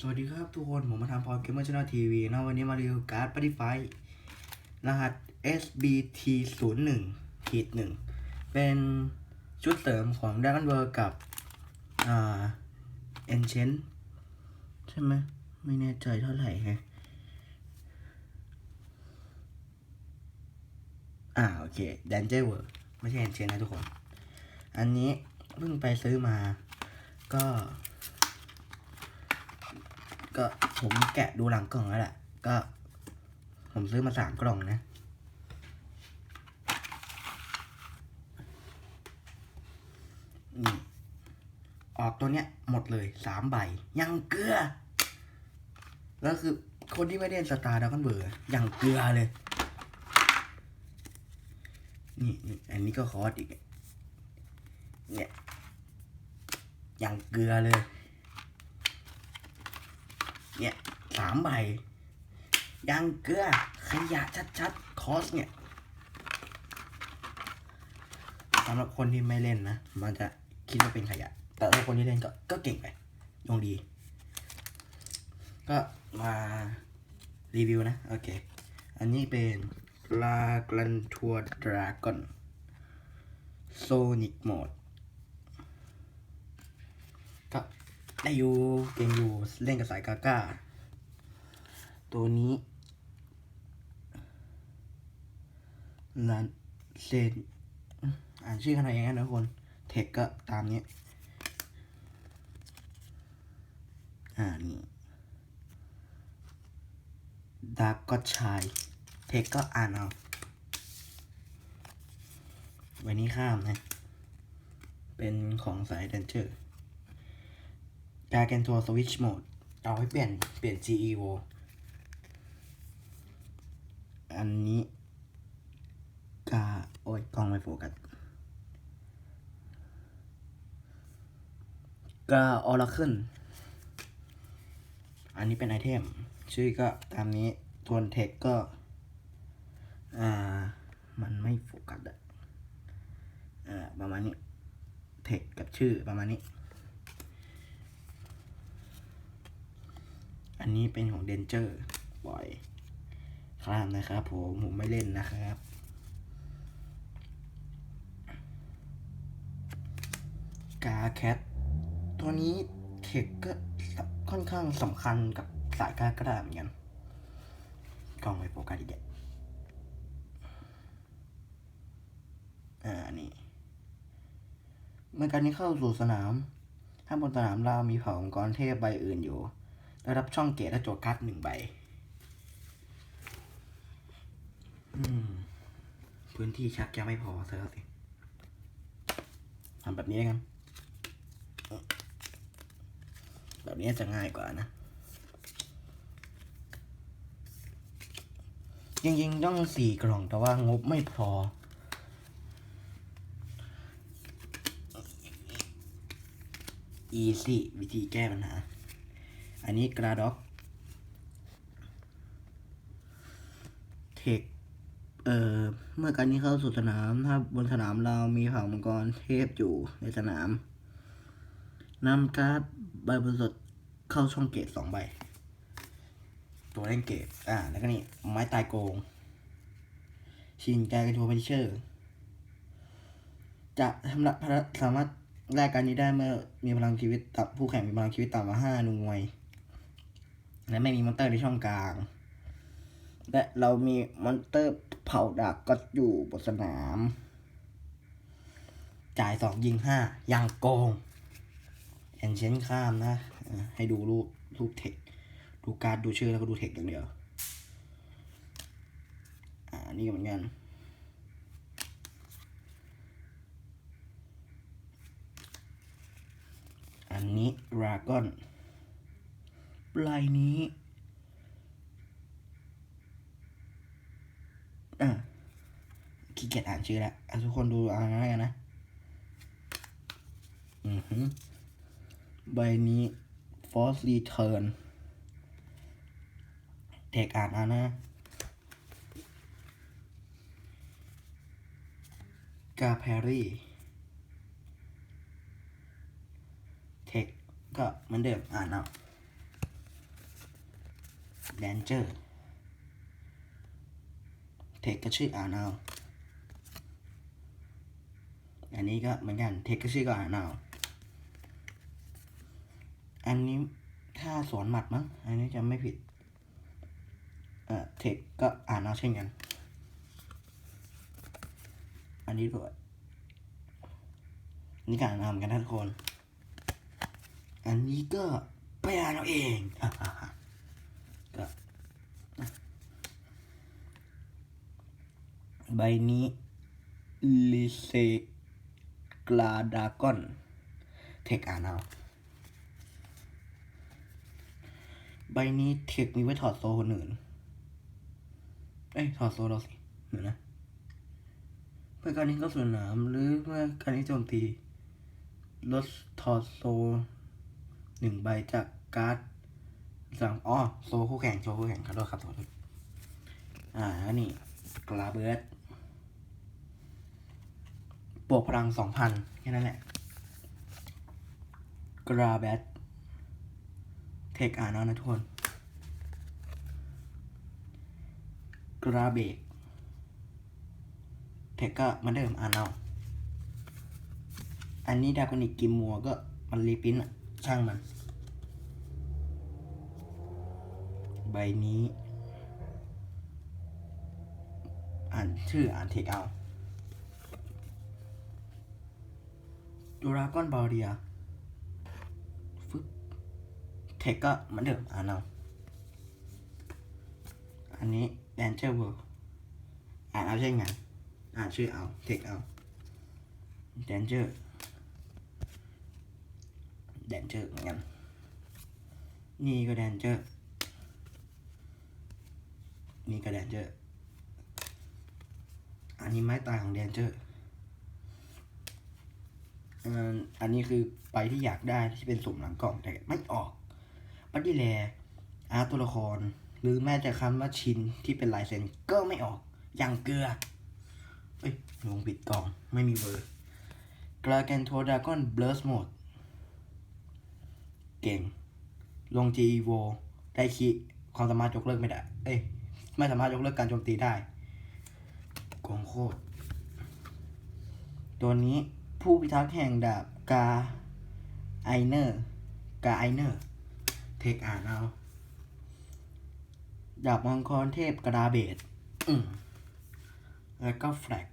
สวัสดีครับทุกคน ผมมาทำพอเกมเมอร์ช n น l ทีวีนะวันนี้มารีวิวการ์ดปฏิไฟรหัส SBT 0 1ขีดหนึ่งเป็นชุดเสริมของ Dragon World กับ อ่า Enchant ใช่ไหมไม่แน่ใจเท่าไหร่ฮะอ่า โอเค Danger World ไม่ใช่ Enchant นะทุกคน อันนี้เพิ่งไปซื้อมาก็ ก็ผมแกะดูหลังกล่องแล้วแหละ ก็ ผมซื้อมาสามกล่องนะ นี่ ออกตัวเนี้ยหมดเลยสามใบ ยังเกลือ แล้วคือคนที่ไม่เล่นสตาร์ดักกันเบอร์ยังเกลือเลย นี่นี่อันนี้ก็คอร์สอีก เนี่ยยังเกลือเลย เนี่ยสามใบยังเกลือขยะชัดๆ คอสเนี่ยสำหรับคนที่ไม่เล่นนะ มันจะคิดว่าเป็นขยะ แต่ถ้าคนที่เล่นก็ก็เก่งไปยงดี ก็มารีวิวนะ โอเค อันนี้เป็นลากลันทัวดราก้อนโซนิกโหมด ก็ ได้อยู่เก่งอยู่เล่นกับสายกาก้า ตัวนี้ลันเซนอ่านชื่อขนาดอย่างนั้นนะคนเทคก็ตามนี้ อ่านี่ดาร์กก็ชาย เทคก็อ่านเอาไว้นี้ข้ามนะ เป็นของสายเดนเจอร์ การแกนทัวสวิตช์โหมดเอาไว้เปลี่ยนเปลี่ยน GEO อันนี้กาโอ้ยกล้องไม่โฟกัสกาออร์คิลอันนี้เป็นไอเทม ชื่อก็ตามนี้ทวนเทคก็ อ่า มันไม่โฟกัสอะอ่าประมาณนี้ เทคกับชื่อประมาณนี้ อันนี้เป็นของเดนเจอร์ปล่อยข้ามนะครับผมผมไม่เล่นนะครับ กาแคทตัวนี้เทคก็ค่อนข้างสำคัญกับสายกากระดาษเหมือนกันกล้องไม่โฟกัสอีกแล้วอ่านี่เมื่อการนี้เข้าสู่สนาม ถ้าบนสนามเรามีเผ่าองค์กรเทพใบอื่นอยู่ ได้รับช่องเกตและโจทย์คัดหนึ่งใบพื้นที่ชักจะไม่พอเธอสิทำแบบนี้กันแบบนี้จะง่ายกว่านะจริงๆต้องสี่กล่องแต่ว่างบไม่พอ easy วิธีแก้ปัญหา อันนี้กราด็อกเทคเอ่อเมื่อการนี้เข้าสู่สนามถ้าบนสนามเรามีเผ่ามังกรเทพอยู่ในสนามนำการ์ดใบบริสุทธิ์เข้าช่องเกตสองใบ ตัวเล่นเกตอ่า แล้วก็นี่ ไม้ตายโกง ชินกกันทัวร์เพนเชอร์ จะทำละสามารถแลกการนี้ได้เมื่อมีพลังชีวิตต่ำผู้แข่งมีพลังชีวิตต่ำกว่าห้าหน่วย และไม่มีมอนเตอร์ในช่องกลาง และเรามีมอนเตอร์เผาดักก็อยู่บนสนาม จ่ายสองยิงห้ายังโกงแอนเชนข้ามนะ ให้ดูรูปรูปเทค ดูการดูชื่อแล้วก็ดูเทคอย่างเดียว อ่า นี่ก็เหมือนกันอันนี้รากอน ลายนี้อะขี้เกียจอ่านชื่อแล้วทุกคนดูเอาง่ายๆกันนะ อือหือใบนี้ Force Return เทคอ่านเอานะกาแพรี่เทคก็เหมือนเดิมอ่านเอา แดนเจอร์เทคก็ชื่ออ่านเอาอันนี้ก็เหมือนกันเทคก็ชื่อก็อ่านเอาอันนี้ถ้าสวนหมัดมั้ง อันนี้จะไม่ผิด เอ่อเทคก็อ่านเอาเช่นกัน อันนี้ด้วยนี่ก็อ่านเอาเหมือนกันนะทุกคน อันนี้ก็ไปอ่านเอาเองอะอะอะก็อะ ใบนี้ลิเซกลาดากอน เทคอ่านเอาใบนี้เทคมีไว้ถอดโซ่คนอื่น เอ้ย ถอดโซ่เราสิเดี๋ยวนะเมื่อการนี้เขาสู่สนามหรือเมื่อการนี้โจมตี ลดถอดโซหนึ่งใบจากการ์ด สั่งอ๋อโซคู่แข่งโซคู่แข่งขอโทษครับขอโทษอ่าอันนี่กลาเบิร์ดบวกพลังสองพันแค่นั้นแหละกราแบทเทคอ่านเอานะทุกคนกราเบกเทคก็เหมือนเดิมอ่านเอาอันนี้ดากอนิกกิมมัวก็มันรีปินอะช่างมัน ใบนี้ อ่านชื่ออ่านเทคเอาดูราก้อนบอลเดียฟึบเทคก็เหมือนเดิมอ่านเอาอันนี้แดนเจอร์เวิร์อ่านเอาใช่ไงนอ่านชื่อเอา เทคเอาแดนเจอร์แดนเจอร์เหมือนกัน นี่ก็แดนเจอร์ นี่ก็แดนเจอร์อันนี้ไม้ตายของแดนเจอร์อันนี้คือไปที่อยากได้ที่เป็นสุ่มหลังกล่องแต่ไม่ออกบัดดีแลอาร์ตตัวละคร หรือแม้แต่คำว่าชินที่เป็นลายเซ็นก็ไม่ออกอย่างเกลือเอ้ยลงปิดกล่องไม่มีเบอร์กราแกนโทดากอนเบลสโหมดเก่ง ลง g e v o ได้คีความสามารถยกเลิกไม่ได้ เอ้ย ไม่สามารถยกเลิกการโจมตีได้โกงโคตรตัวนี้ผู้พิทักษ์แห่งดาบกาไอเนอร์กาไอเนอร์เทคอ่านเอาดาบมังกรเทพกระดาเบดแล้วก็แฟลก